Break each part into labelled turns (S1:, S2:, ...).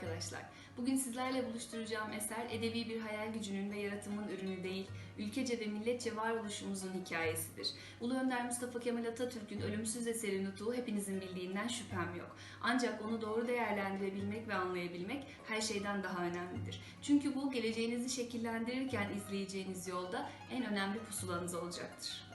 S1: arkadaşlar. Bugün sizlerle buluşturacağım eser edebi bir hayal gücünün ve yaratımın ürünü değil, ülkece ve milletçe varoluşumuzun hikayesidir. Ulu Önder Mustafa Kemal Atatürk'ün ölümsüz eseri Nutuk'u hepinizin bildiğinden şüphem yok. Ancak onu doğru değerlendirebilmek ve anlayabilmek her şeyden daha önemlidir. Çünkü bu geleceğinizi şekillendirirken izleyeceğiniz yolda en önemli pusulanız olacaktır.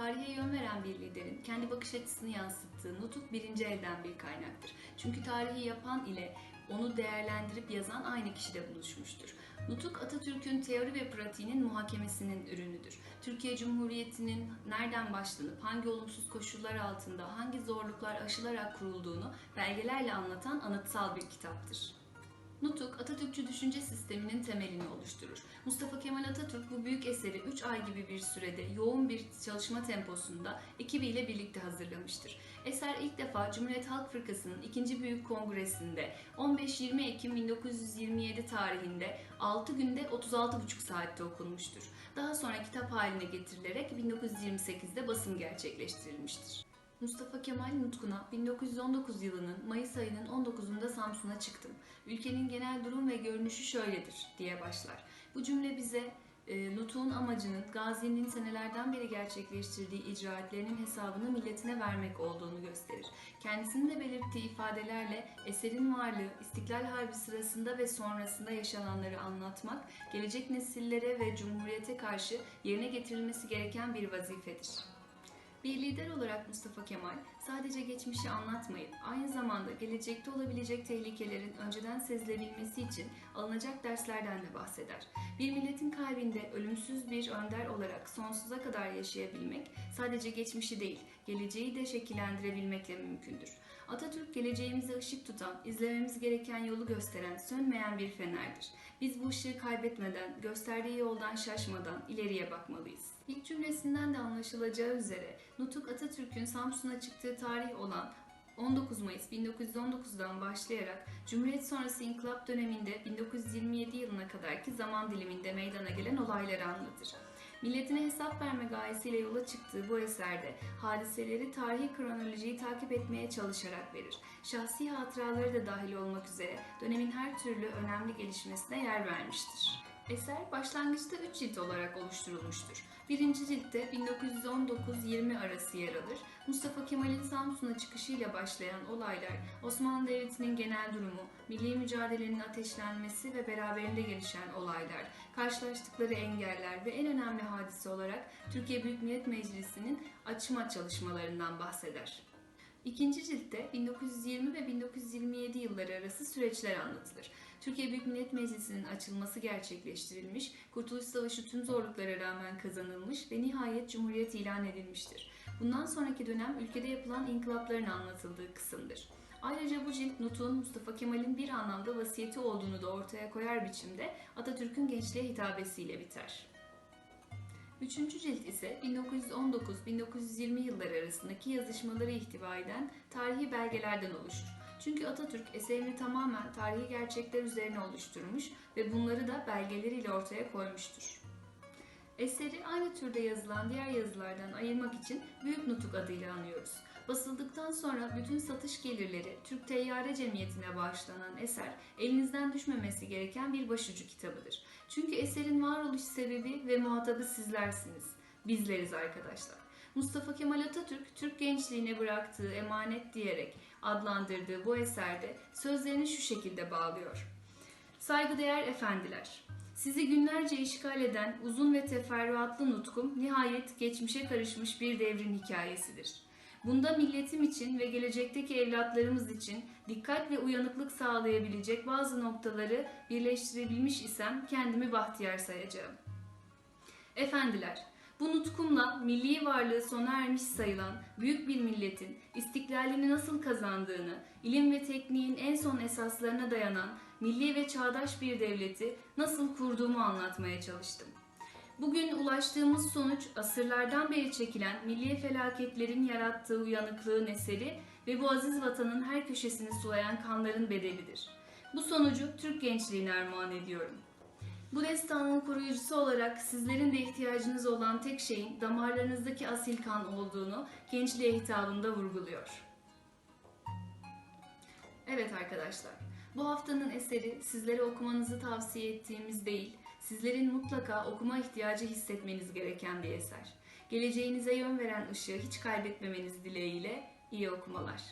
S1: Tarihe yön veren bir liderin kendi bakış açısını yansıttığı nutuk birinci elden bir kaynaktır. Çünkü tarihi yapan ile onu değerlendirip yazan aynı kişide buluşmuştur. Nutuk Atatürk'ün teori ve pratiğinin muhakemesinin ürünüdür. Türkiye Cumhuriyeti'nin nereden başlanıp hangi olumsuz koşullar altında hangi zorluklar aşılarak kurulduğunu belgelerle anlatan anıtsal bir kitaptır. Nutuk, Atatürkçü düşünce sisteminin temelini oluşturur. Mustafa Kemal Atatürk bu büyük eseri 3 ay gibi bir sürede yoğun bir çalışma temposunda ekibiyle birlikte hazırlamıştır. Eser ilk defa Cumhuriyet Halk Fırkası'nın 2. Büyük Kongresi'nde 15-20 Ekim 1927 tarihinde 6 günde 36,5 saatte okunmuştur. Daha sonra kitap haline getirilerek 1928'de basım gerçekleştirilmiştir. Mustafa Kemal Nutkuna 1919 yılının Mayıs ayının 19'unda Samsun'a çıktım. Ülkenin genel durum ve görünüşü şöyledir diye başlar. Bu cümle bize e, Nutuk'un amacının Gazi'nin senelerden beri gerçekleştirdiği icraatlerinin hesabını milletine vermek olduğunu gösterir. Kendisinin de belirttiği ifadelerle eserin varlığı, İstiklal Harbi sırasında ve sonrasında yaşananları anlatmak, gelecek nesillere ve Cumhuriyete karşı yerine getirilmesi gereken bir vazifedir. Bir lider olarak Mustafa Kemal sadece geçmişi anlatmayıp aynı zamanda gelecekte olabilecek tehlikelerin önceden sezilebilmesi için alınacak derslerden de bahseder. Bir milletin kalbinde ölümsüz bir önder olarak sonsuza kadar yaşayabilmek sadece geçmişi değil, geleceği de şekillendirebilmekle mümkündür. Atatürk geleceğimize ışık tutan, izlememiz gereken yolu gösteren, sönmeyen bir fenerdir. Biz bu ışığı kaybetmeden, gösterdiği yoldan şaşmadan ileriye bakmalıyız. İlk cümlesinden de anlaşılacağı üzere Nutuk Atatürk'ün Samsun'a çıktığı tarih olan 19 Mayıs 1919'dan başlayarak Cumhuriyet sonrası inkılap döneminde 1927 yılına kadarki zaman diliminde meydana gelen olayları anlatır. Milletine hesap verme gayesiyle yola çıktığı bu eserde hadiseleri tarihi kronolojiyi takip etmeye çalışarak verir. Şahsi hatıraları da dahil olmak üzere dönemin her türlü önemli gelişmesine yer vermiştir. Eser başlangıçta 3 cilt olarak oluşturulmuştur. Birinci ciltte 1919-20 arası yer alır. Mustafa Kemal'in Samsun'a çıkışıyla başlayan olaylar, Osmanlı Devleti'nin genel durumu, milli mücadelenin ateşlenmesi ve beraberinde gelişen olaylar, karşılaştıkları engeller ve en önemli hadise olarak Türkiye Büyük Millet Meclisi'nin açma çalışmalarından bahseder. İkinci ciltte 1920 ve 1927 yılları arası süreçler anlatılır. Türkiye Büyük Millet Meclisi'nin açılması gerçekleştirilmiş, Kurtuluş Savaşı tüm zorluklara rağmen kazanılmış ve nihayet Cumhuriyet ilan edilmiştir. Bundan sonraki dönem ülkede yapılan inkılapların anlatıldığı kısımdır. Ayrıca bu cilt Nutuk'un Mustafa Kemal'in bir anlamda vasiyeti olduğunu da ortaya koyar biçimde Atatürk'ün gençliğe hitabesiyle biter. Üçüncü cilt ise 1919-1920 yılları arasındaki yazışmaları ihtiva eden tarihi belgelerden oluşur. Çünkü Atatürk eserini tamamen tarihi gerçekler üzerine oluşturmuş ve bunları da belgeleriyle ortaya koymuştur. Eseri aynı türde yazılan diğer yazılardan ayırmak için Büyük Nutuk adıyla anıyoruz. Basıldıktan sonra bütün satış gelirleri Türk Teyyare Cemiyeti'ne bağışlanan eser elinizden düşmemesi gereken bir başucu kitabıdır. Çünkü eserin varoluş sebebi ve muhatabı sizlersiniz. Bizleriz arkadaşlar. Mustafa Kemal Atatürk, Türk gençliğine bıraktığı emanet diyerek adlandırdığı bu eserde sözlerini şu şekilde bağlıyor. Saygıdeğer efendiler, sizi günlerce işgal eden uzun ve teferruatlı nutkum nihayet geçmişe karışmış bir devrin hikayesidir. Bunda milletim için ve gelecekteki evlatlarımız için dikkat ve uyanıklık sağlayabilecek bazı noktaları birleştirebilmiş isem kendimi bahtiyar sayacağım. Efendiler, bu nutkumla milli varlığı sona ermiş sayılan büyük bir milletin istiklalini nasıl kazandığını, ilim ve tekniğin en son esaslarına dayanan milli ve çağdaş bir devleti nasıl kurduğumu anlatmaya çalıştım. Bugün ulaştığımız sonuç asırlardan beri çekilen milli felaketlerin yarattığı uyanıklığın eseri ve bu aziz vatanın her köşesini sulayan kanların bedelidir. Bu sonucu Türk gençliğine armağan ediyorum. Bu destanın koruyucusu olarak sizlerin de ihtiyacınız olan tek şeyin damarlarınızdaki asil kan olduğunu gençliğe hitabında vurguluyor. Evet arkadaşlar, Bu haftanın eseri sizlere okumanızı tavsiye ettiğimiz değil, sizlerin mutlaka okuma ihtiyacı hissetmeniz gereken bir eser. Geleceğinize yön veren ışığı hiç kaybetmemeniz dileğiyle iyi okumalar.